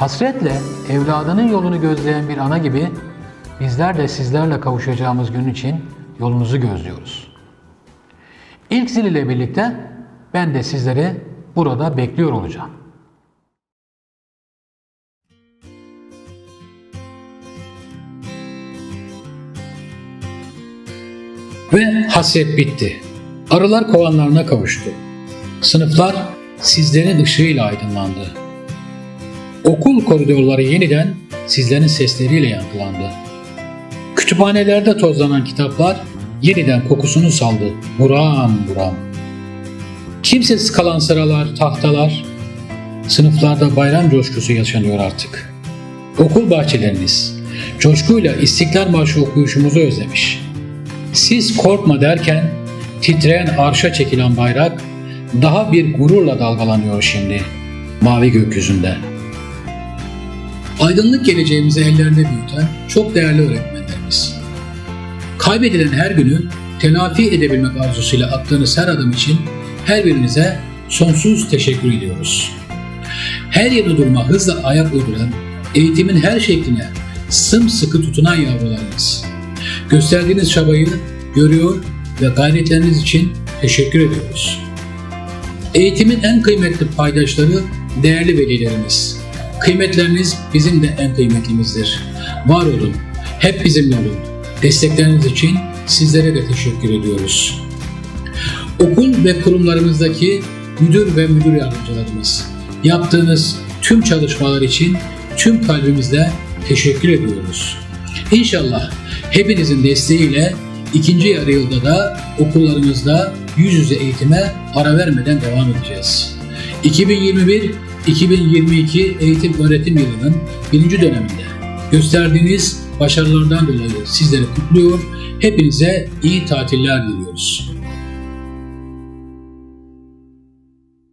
Hasretle evladının yolunu gözleyen bir ana gibi bizler de sizlerle kavuşacağımız gün için yolunuzu gözlüyoruz. İlk zil ile birlikte ben de sizleri burada bekliyor olacağım. Ve hasret bitti. Arılar kovanlarına kavuştu. Sınıflar sizlerin ışığıyla aydınlandı. Okul koridorları yeniden sizlerin sesleriyle yankılandı. Kütüphanelerde tozlanan kitaplar yeniden kokusunu saldı buram buram. Kimsesiz kalan sıralar, tahtalar, sınıflarda bayram coşkusu yaşanıyor artık. Okul bahçeleriniz coşkuyla İstiklal Marşı okuyuşumuzu özlemiş. Siz korkma derken titreyen arşa çekilen bayrak daha bir gururla dalgalanıyor şimdi mavi gökyüzünde. Aydınlık geleceğimizi ellerinde büyüten çok değerli öğretmenlerimiz. Kaybedilen her günü telafi edebilmek arzusuyla attığınız her adım için her birinize sonsuz teşekkür ediyoruz. Her yerde duruma hızla ayak uyduran, eğitimin her şekline sımsıkı tutunan yavrularımız. Gösterdiğiniz çabayı görüyor ve gayretleriniz için teşekkür ediyoruz. Eğitimin en kıymetli paydaşları değerli velilerimiz. Kıymetleriniz bizim de en kıymetlimizdir. Var olun, hep bizimle olun. Destekleriniz için sizlere de teşekkür ediyoruz. Okul ve kurumlarımızdaki müdür ve müdür yardımcılarımız, yaptığınız tüm çalışmalar için tüm kalbimizle teşekkür ediyoruz. İnşallah hepinizin desteğiyle ikinci yarı yılda da okullarımızda yüz yüze eğitime ara vermeden devam edeceğiz. 2021-2022 eğitim öğretim yılının birinci döneminde gösterdiğiniz başarılardan dolayı sizleri kutluyor, hepinize iyi tatiller diliyoruz.